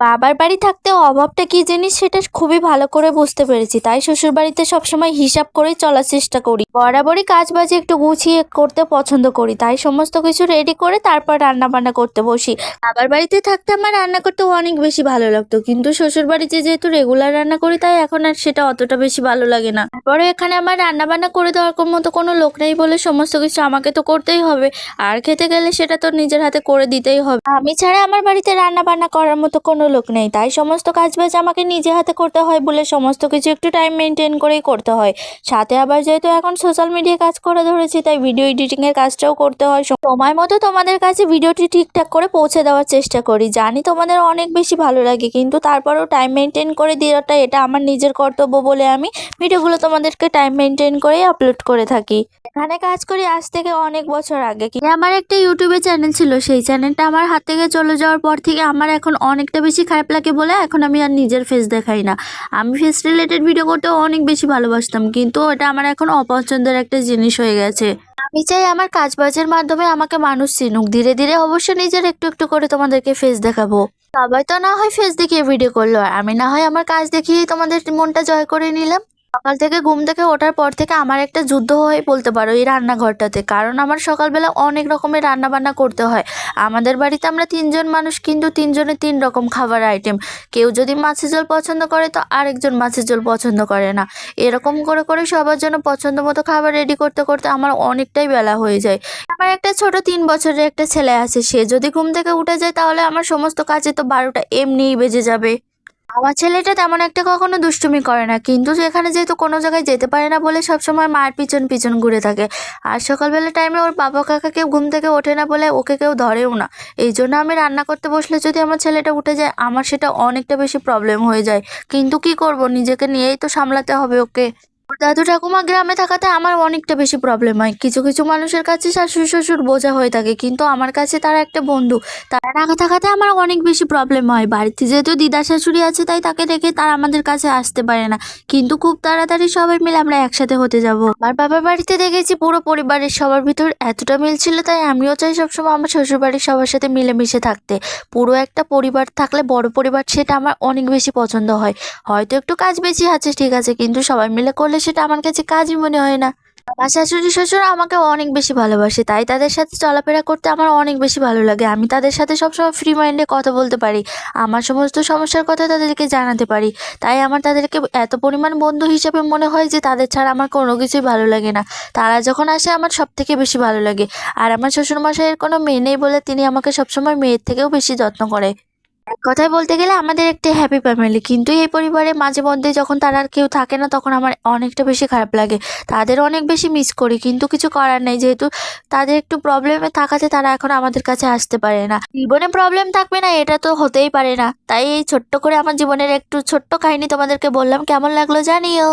বাবার বাড়ি থাকতে অভাবটা কি জিনিস? সেটা খুবই ভালো করে বুঝতে পেরেছি। তাই শ্বশুর বাড়িতে সবসময় হিসাব করেই চলার চেষ্টা করি। বরাবরই কাজ বাজে একটু গুছিয়ে করতে পছন্দ করি। তাই সমস্ত কিছু রেডি করে তারপর রান্না বান্না করতে বসি। বাবার বাড়িতে থাকতে আমার রান্না করতে অনেক বেশি ভালো লাগতো। কিন্তু শ্বশুর বাড়িতে যেহেতু রেগুলার রান্না করি, তাই এখন আর সেটা অতটা বেশি ভালো লাগে না। তারপরে এখানে আমার রান্না বান্না করে দেওয়ার মতো কোনো লোক নেই বলে সমস্ত কিছু আমাকে তো করতেই হবে। আর খেতে গেলে সেটা তো নিজের হাতে করে দিতেই হবে। আমি ছাড়া আমার বাড়িতে রান্না বান্না করার মতো কোনো লোক নেই, তাই সমস্ত কাজ বাজ আমাকে নিজে হাতে করতে হয় বলে সমস্ত কিছু একটু টাইম মেনটেন করেই করতে হয়। সাথে আবার যেহেতু এখন সোশ্যাল মিডিয়ায় কাজ করে ধরেছি, তাই ভিডিও এডিটিংয়ের কাজটাও করতে হয়। সময় মতো তোমাদের কাছে ভিডিওটি ঠিকঠাক করে পৌঁছে দেওয়ার চেষ্টা করি। জানি তোমাদের অনেক বেশি ভালো লাগে, কিন্তু তারপরেও টাইম মেনটেন করে দেওয়াটা এটা আমার নিজের কর্তব্য বলে আমি ভিডিওগুলো তোমাদেরকে টাইম মেনটেন করেই আপলোড করে থাকি। এখানে কাজ করি আজ থেকে অনেক বছর আগে। আমার একটা ইউটিউবে চ্যানেল ছিল, সেই চ্যানেলটা আমার হাত থেকে চলে যাওয়ার পর থেকে আমার এখন অনেকটা বেশি খারাপ লাগে বলে এখন আমি আর নিজের ফেস দেখাই না। আমি ফেস রিলেটেড ভিডিও করতে অনেক বেশি ভালোবাসতাম, কিন্তু এটা আমার এখন অপছন্দের একটা জিনিস হয়ে গেছে। আমি চাই আমার কাজ বাজের মাধ্যমে আমাকে মানুষ চিনুক। ধীরে ধীরে অবশ্য নিজের একটু একটু করে তোমাদেরকে ফেস দেখাবো। সবাই তো না হয় ফেস দেখিয়ে ভিডিও করল। আমি না হয় আমার কাজ দেখিয়ে তোমাদের মনটা জয় করে নিলাম। সকাল থেকে ঘুম থেকে ওঠার পর থেকে আমার একটা যুদ্ধ হয়ে বলতে পারো এই রান্নাঘরটাতে। কারণ আমার সকালবেলা অনেক রকমের রান্না বান্না করতে হয়। আমাদের বাড়িতে আমরা তিনজন মানুষ, কিন্তু তিনজনে তিন রকম খাবার আইটেম কেউ যদি মাছের ঝোল পছন্দ করে, তো আরেকজন মাছের ঝোল পছন্দ করে না। এরকম করে করে সবার জন্য পছন্দ মতো খাবার রেডি করতে করতে আমার অনেকটাই বেলা হয়ে যায়। আমার একটা ছোট তিন বছরের একটা ছেলে আছে, সে যদি ঘুম থেকে উঠে যায়, তাহলে আমার সমস্ত কাজে তো বারোটা এমনিই বেজে যাবে। আমার ছেলেটা তেমন একটা কখনো দুষ্টুমি করে না। কিন্তু এখানে যেহেতু কোনো জায়গায় যেতে পারে না বলে সবসময় মার পিছন পিছন ঘুরে থাকে। আর সকালবেলা টাইমে ওর বাবা কাকা কেউ ঘুম থেকে ওঠে না বলে ওকে কেউ ধরেও না। এই জন্য আমি রান্না করতে বসলে যদি আমার ছেলেটা উঠে যায়, আমার সেটা অনেকটা বেশি প্রবলেম হয়ে যায়। কিন্তু কি করব? নিজেকে নিয়েই তো সামলাতে হবে ওকে। দাদু ঠাকুমা গ্রামে থাকাতে আমার অনেকটা বেশি প্রবলেম হয়। কিছু কিছু মানুষের কাছে শাশুড়ি শ্বশুর বোঝা হয়ে থাকে, কিন্তু আমার কাছে তারা একটা বন্ধু। তারা না থাকাতে আমার অনেক বেশি প্রবলেম হয়। বাড়িতে যেহেতু দিদা শাশুড়ি আছে, তাই তাকে রেখে তারা আমাদের কাছে আসতে পারে না। কিন্তু খুব তাড়াতাড়ি সবাই মিলে আমরা একসাথে হতে যাব। আমার বাবার বাড়িতে দেখেছি পুরো পরিবারের সবার ভিতর এতটা মিল ছিল, তাই আমিও চাই সবসময় আমার শ্বশুর বাড়ির সবার সাথে মিলেমিশে থাকতে। পুরো একটা পরিবার থাকলে বড় পরিবার, সেটা আমার অনেক বেশি পছন্দ হয়। হয়তো একটু কাজ বেশি আছে, ঠিক আছে, কিন্তু সবাই মিলে করলে সেটা আমার কাছে কাজই মনে হয় না। আমার শাশুড়ি শ্বশুর আমাকে অনেক বেশি ভালোবাসে, তাই তাদের সাথে চলাফেরা করতে আমার অনেক বেশি ভালো লাগে। আমি তাদের সাথে সবসময় ফ্রি মাইন্ডে কথা বলতে পারি, আমার সমস্ত সমস্যার কথা তাদেরকে জানাতে পারি। তাই আমার তাদেরকে এত পরিমাণ বন্ধু হিসেবে মনে হয় যে তাদের ছাড়া আমার কোনো কিছুই ভালো লাগে না। তারা যখন আসে আমার সব থেকে বেশি ভালো লাগে। আর আমার শ্বশুরমশাইয়ের কোনো মেয়ে নেই বলে তিনি আমাকে সবসময় মেয়ের থেকেও বেশি যত্ন করে। এক কথায় বলতে গেলে আমাদের একটা হ্যাপি ফ্যামিলি কিন্তু এই পরিবারে মাঝে মধ্যে যখন তারা আর কেউ থাকে না, তখন আমার অনেকটা বেশি খারাপ লাগে। তাদের অনেক বেশি মিস করি, কিন্তু কিছু করার নেই। যেহেতু তাদের একটু প্রবলেমে থাকাতে তারা এখন আমাদের কাছে আসতে পারে না। জীবনে প্রবলেম থাকবে না, এটা তো হতেই পারে না। তাই এই ছোট্ট করে আমার জীবনের একটু ছোট্ট কাহিনী তোমাদেরকে বললাম। কেমন লাগল জানিও।